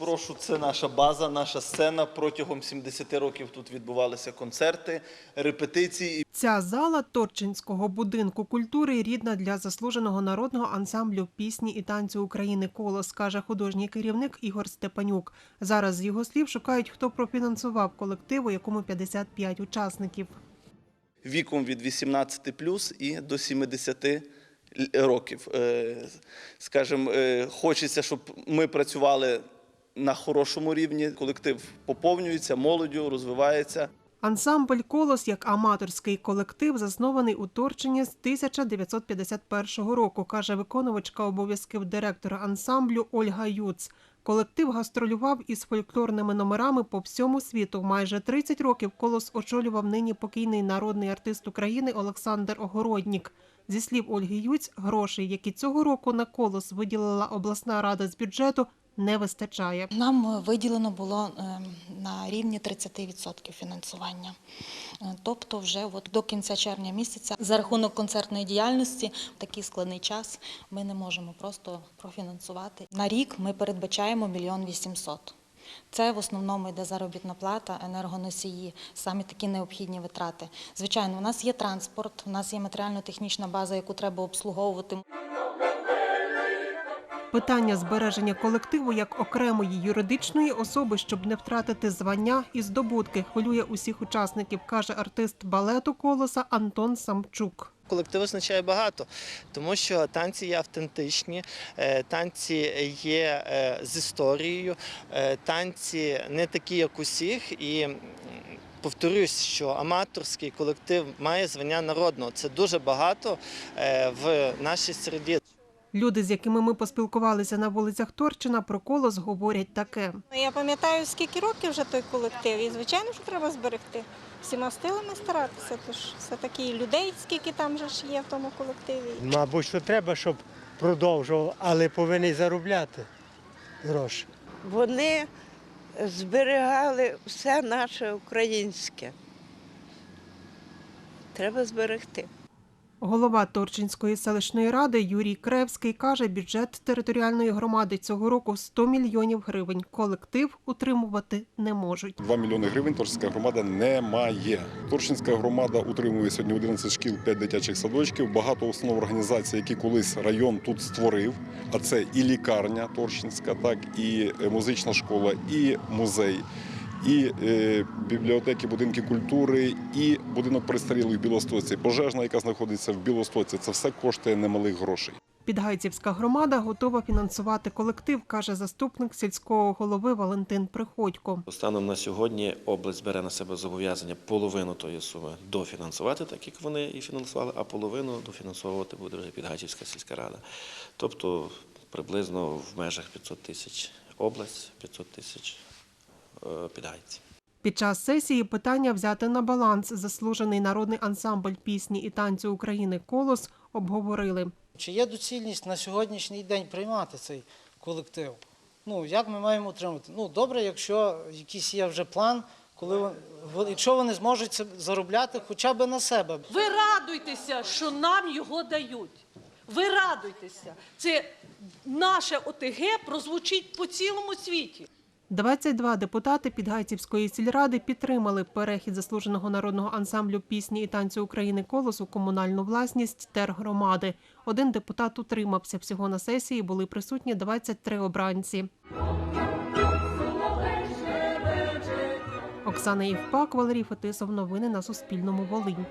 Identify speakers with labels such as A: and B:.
A: Прошу, це наша база, наша сцена. Протягом 70 років тут відбувалися концерти, репетиції.
B: Ця зала Торчинського будинку культури рідна для заслуженого народного ансамблю пісні і танцю України Колос, каже художній керівник Ігор Степанюк. Зараз з його слів шукають, хто профінансував колектив, у якому 55 учасників.
A: віком від 18 плюс і до 70 років. Е, Скажімо, е, хочеться, щоб ми працювали на хорошому рівні. Колектив поповнюється, молоддю розвивається.
B: Ансамбль Колос як аматорський колектив заснований у Торчині з 1951 року, каже виконувачка обов'язків директора ансамблю Ольга Юц. Колектив гастролював із фольклорними номерами по всьому світу. Майже 30 років колос очолював нині покійний народний артист України Олександр Огороднік. Зі слів Ольги Юць, грошей, які цього року на колос виділила обласна рада з бюджету, не вистачає.
C: Нам виділено було е, на рівні 30% фінансування. Е, Тобто, вже от до кінця червня місяця за рахунок концертної діяльності в такий складний час ми не можемо просто профінансувати. На рік ми передбачаємо мільйон вісімсот. Це в основному йде заробітна плата, енергоносії, самі такі необхідні витрати. Звичайно, у нас є транспорт, у нас є матеріально-технічна база, яку треба обслуговувати.
B: Питання збереження колективу як окремої юридичної особи, щоб не втратити звання і здобутки, хвилює усіх учасників, каже артист балету колоса Антон Самчук.
D: Колектив означає багато, тому що танці є автентичні, е, танці є е, з історією, е, танці не такі, як усіх. І повторюсь, що аматорський колектив має звання народного. Це дуже багато в нашій середі.
B: Люди, з якими ми поспілкувалися на вулицях Торчина, про колос говорять таке.
E: Ну, Я пам'ятаю, скільки років вже той колектив, і звичайно, що треба зберегти. Всіма стилами старатися, тож все таки людей, скільки там же ж є в тому колективі.
F: Мабуть, що треба, щоб продовжував, але повинен заробляти гроші.
G: Вони зберігали все наше українське. Треба зберегти.
B: Голова Торчинської селищної ради Юрій Кревський каже, бюджет територіальної громади цього року 100 мільйонів гривень. Колектив утримувати не можуть.
H: 2 мільйони гривень Торчинська громада не має. Торчинська громада утримує сьогодні 11 шкіл, 5 дитячих садочків, багато установ організацій, які колись район тут створив. А це і лікарня Торчинська, так і музична школа, і музей. І е, бібліотеки, будинки культури, і будинок престарілих в Білостоці, пожежна, яка знаходиться в Білостоці. Це все коштує немалих грошей.
B: Підгайцівська громада готова фінансувати колектив, каже заступник сільського голови Валентин Приходько.
I: Станом на сьогодні область бере на себе зобов'язання половину тої суми дофінансувати, так як вони і фінансували, а половину дофінансовувати буде вже Підгайчівська сільська рада. Тобто приблизно в межах 500 тисяч область, 500 тисяч е, підгайців.
B: Під час сесії питання взяти на баланс заслужений народний ансамбль пісні і танцю України Колос обговорили.
J: Чи є доцільність на сьогоднішній день приймати цей колектив? Ну, як ми маємо утримати? Ну, добре, якщо якийсь є вже план, коли вон- вон- якщо вони зможуть це заробляти хоча б на себе.
K: Ви радуйтеся, що нам його дають. Ви радуйтеся. Це наше ОТГ прозвучить по цілому світі.
B: 22 депутати Підгайцівської сільради підтримали перехід заслуженого народного ансамблю пісні і танцю України «Колос» у комунальну власність тергромади. Один депутат утримався. Всього на сесії були присутні 23 обранці. Оксана Євпак, Валерій Фетисов. Новини на Суспільному. Волинь.